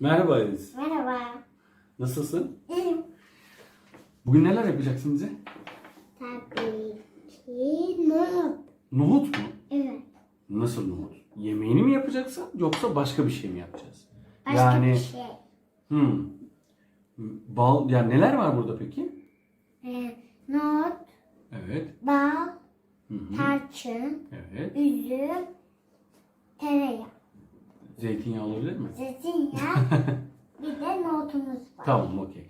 Merhaba Alice. Merhaba. Nasılsın? İyiyim. Bugün neler yapacaksın bize? Tabii ki not. Nohut mu? Evet. Nasıl nohut? Yemeğini mi yapacaksın yoksa başka bir şey mi yapacağız? Başka yani bir şey. hmm, bal ya neler var burada peki? Ee, not, Evet. bal, Hı hı. tarçın, Evet. üzüm, tereyağı, Zeytinyağı olabilir mi? zeytinyağı, bir de notumuz var. Tamam okey.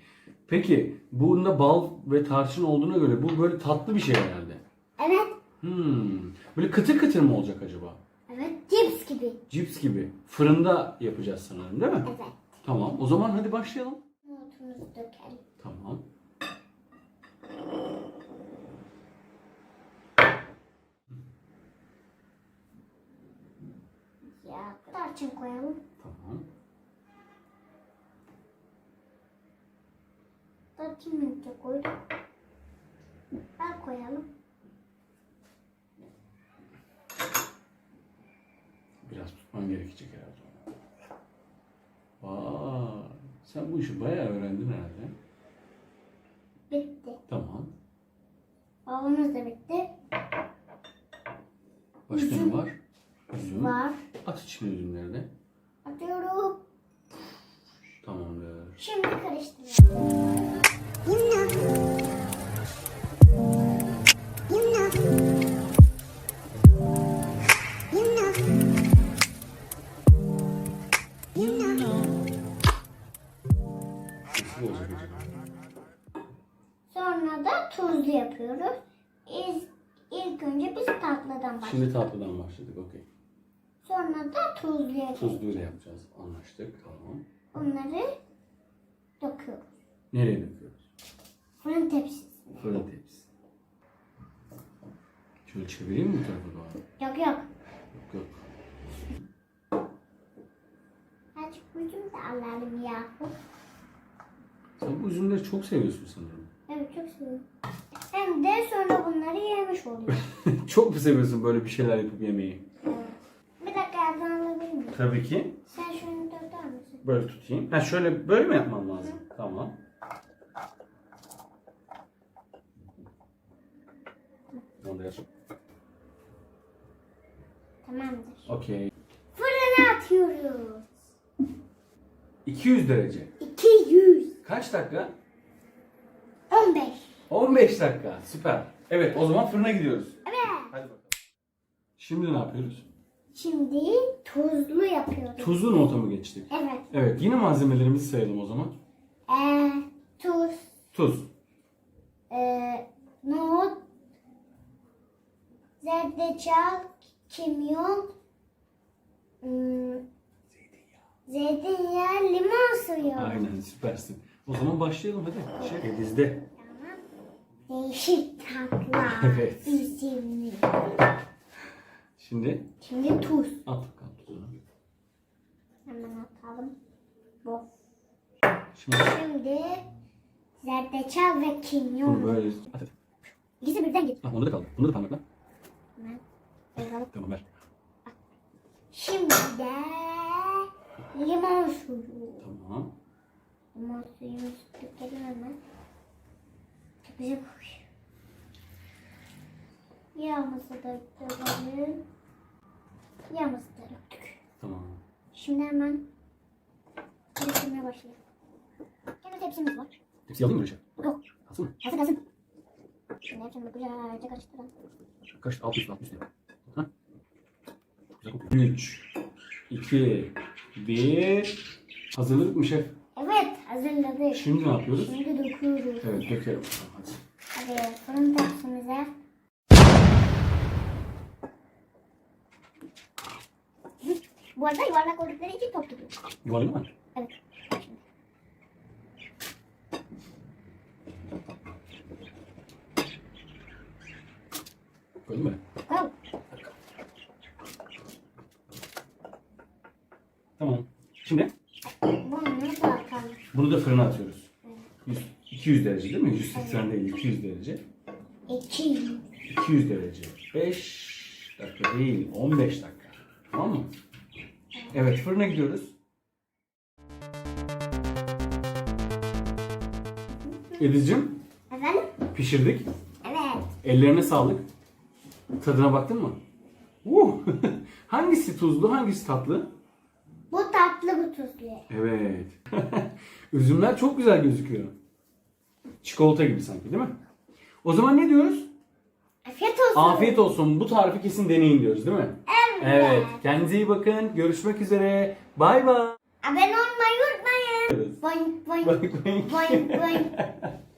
Peki bunda bal ve tarçın olduğuna göre bu böyle tatlı bir şey herhalde. Evet. Hmm. Böyle kıtır kıtır mı olacak acaba? Evet. Cips gibi. Cips gibi. Fırında yapacağız sanırım değil mi? Evet. Tamam. O zaman hadi başlayalım. Notumuzu dökelim. Tamam. Tarçın koyalım. Tamam. Tarçın önce koyduk. Bal koyalım. Biraz tutman gerekecek herhalde. Aa, sen bu işi bayağı öğrendin herhalde. Bitti. Tamam. Balımız da bitti. Başka ne var? Üzüm. Var. At içine üzümleri de. Atıyorum. Tamamdır. Şimdi karıştırıyorum. Sonra da tuzlu yapıyoruz. İlk, ilk önce biz tatlıdan başlıyoruz. Şimdi tatlıdan başladık. Okey. Sonra da tuzluya geçiyoruz. Tuzluyla yapacağız. Anlaştık. Tamam. Onları döküyoruz. Nereye döküyoruz? Fırın tepsisine. Fırın tepsi. Şöyle çevireyim mi bu tarafa doğru? Yok yok. Yok yok. Azıcık üzüm de alalım yahu. Sen bu üzümleri çok seviyorsun sanırım. Evet çok seviyorum. Hem de sonra bunları yemiş oluyoruz. çok mu seviyorsun böyle bir şeyler yapıp yemeyi? Evet. Bir dakika yardım alabilir miyim? Tabii ki. Sen şunu döker misin? Böyle tutayım. Ha şöyle böyle mi yapmam lazım? Tamam. Da yap. Tamamdır. Okey. Fırına atıyoruz. 200 derece. 200. Kaç dakika? 15. 15 dakika. Süper. Evet o zaman fırına gidiyoruz. Evet. Hadi bakalım. Şimdi ne yapıyoruz? Şimdi tuzlu yapıyoruz. Tuzlu nota mı geçtik? Evet. Evet yine malzemelerimizi sayalım o zaman. Ee, tuz, Tuz. ee, nohut, zerdeçal, kimyon, hmm, zeytinyağı, limon suyu. Aynen süpersin. O zaman başlayalım hadi. Şey. Tamam. Değişik tatlar. Evet. Bizimle. Şimdi Şimdi tuz. at bakalım tuzunu. Hemen atalım. Bu. Şimdi Şimdi zerdeçal ve kimyon. bunu böyle at. at. İkisi birden git. Ha, onda da kaldı. Bunda da parmakla. Hemen. Tamam ver. Şimdi de limon suyu. Tamam. Limon suyunu dökelim hemen. Çok güzel kokuyor. Yağımızı da dökelim. Yağımızı da döktük. Tamam. Şimdi hemen karıştırmaya başlayalım. Kendi tepsimiz var. Tepsiyi alayım mı Reşat? Yok. Alsana. Hazır hazır. Şimdi hepsini güzelce karıştıralım. Kaç? Alt üst alt üst. Ha? Güzel kokuyor. 3, 2, 1. Hazırladık mı şef? Evet hazırladık. Şimdi ne yapıyoruz? Şimdi döküyoruz. Evet dökelim. Hadi. Hadi fırın tepsimize. Bu arada yuvarlak oldukları için top gibi. Yuvarlıyor mu? Evet. Koydun mu? Wow. Tamam. Şimdi Bunu da atalım. bunu da fırına atıyoruz. 100, 200 derece değil mi? 180 değil 200 derece. İki. 200 derece. 5 dakika değil 15 dakika. Tamam mı? Evet fırına gidiyoruz. Ediz'cim Efendim? pişirdik. Evet. Ellerine sağlık. Tadına baktın mı? Uh! hangisi tuzlu hangisi tatlı? Bu tatlı bu tuzlu. Evet. Üzümler çok güzel gözüküyor. Çikolata gibi sanki değil mi? O zaman ne diyoruz? Afiyet olsun. Afiyet olsun bu tarifi kesin deneyin diyoruz değil mi? Evet. Kendinize iyi bakın. Görüşmek üzere. Bay bay. Abone olmayı unutmayın. Boing boing Bay bay. boing boing.